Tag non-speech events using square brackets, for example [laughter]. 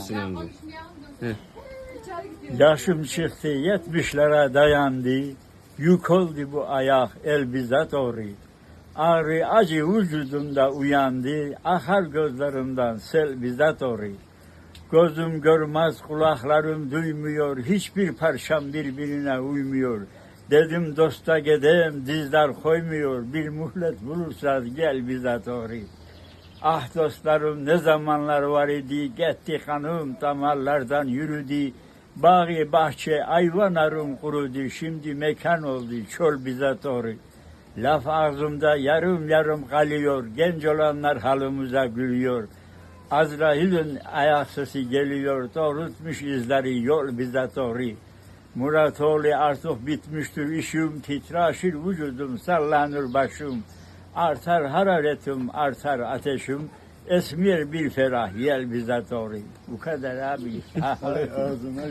misin amca? Yaşım çıktı yetmişlere dayandı. Yük oldu bu ayak el bize doğru. Ağrı acı vücudumda uyandı. Akar gözlerimden sel bize doğru. Gözüm görmez, kulaklarım duymuyor. Hiçbir parçam birbirine uymuyor. Dedim dosta gideyim, dizler koymuyor. Bir muhlet bulursanız gel bize doğru. Ah dostlarım ne zamanlar var idi, gitti hanım damarlardan yürüdü. Bağı bahçe ayvanarım kurudu, şimdi mekan oldu çöl bize doğru. Laf ağzımda yarım yarım kalıyor, genç olanlar halımıza gülüyor. Azrail'in ayak sesi geliyor, doğrultmuş izleri yol bize doğru. Muratoğlu artık bitmiştir işim, titreşir vücudum, sallanır başım. Artar hararetim, artar ateşim, esmer bir ferah yel bize doğru. Bu kadar abi. [laughs] Ağzına